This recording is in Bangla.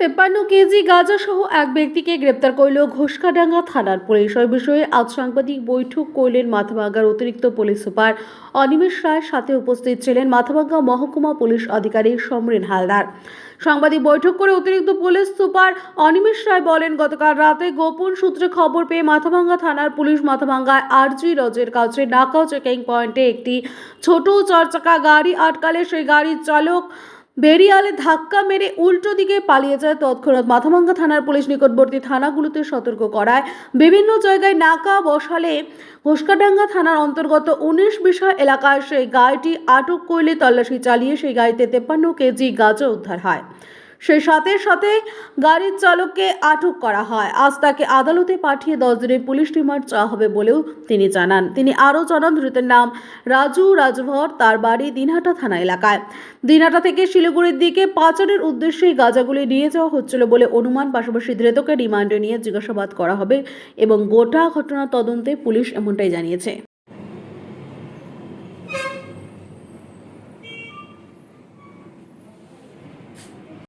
তেপ্পান্ন কেজি গাঁজা সহ এক ব্যক্তিকে গ্রেপ্তার করল ঘোষকাডাঙ্গা থানার পুলিশ। ওই বিষয়ে আজ সাংবাদিক বৈঠক করলেন মাথাভাঙ্গার অতিরিক্ত পুলিশ সুপার অনিমেষ রায়। সাথে উপস্থিত ছিলেন মাথাভাঙ্গা মহকুমা পুলিশ আধিকারিক সমরেন হালদার। সাংবাদিক বৈঠক করে অতিরিক্ত পুলিশ সুপার অনিমেষ রায় বলেন, গতকাল রাতে গোপন সূত্রে খবর পেয়ে মাথাভাঙ্গা থানার পুলিশ মাথাভাঙ্গায় আরজি রজের কাছে নাকাও চেকিং পয়েন্টে একটি ছোট চারচাকা গাড়ি আটকালে সেই গাড়ির চালক বেরিয়ালে ধাক্কা মেরে উল্টো দিকে পালিয়ে যায় তৎক্ষণাৎ মাথাভাঙ্গা থানার পুলিশ নিকটবর্তী থানাগুলোতে সতর্ক করায়। বিভিন্ন জায়গায় নাকা বসালে হোসকাডাঙ্গা থানার অন্তর্গত উনিশ বিষয় এলাকায় সেই গাড়িটি আটক করলে তল্লাশি চালিয়ে সেই গাড়িতে তেপ্পান্ন কেজি গাঁজা উদ্ধার হয়। সেই সাথে সাথে গাড়ির চালককে আটক করা হয়। আজ তাকে আদালতে পাঠিয়ে দশ দিনের পুলিশ রিমান্ড চাওয়া হবে বলেও তিনি জানান। তিনি আরও জানান, ধৃতের নাম রাজু রাজভর, তার বাড়ি দিনহাটা থানা এলাকায়। দিনহাটা থেকে শিলিগুড়ির দিকে পাচারের উদ্দেশ্যে এই গাঁজাগুলি নিয়ে যাওয়া হচ্ছিল বলে অনুমান, পাশাপাশি ধৃতকে রিমান্ডে নিয়ে জিজ্ঞাসাবাদ করা হবে এবং গোটা ঘটনা তদন্তে পুলিশ এমনটাই জানিয়েছে।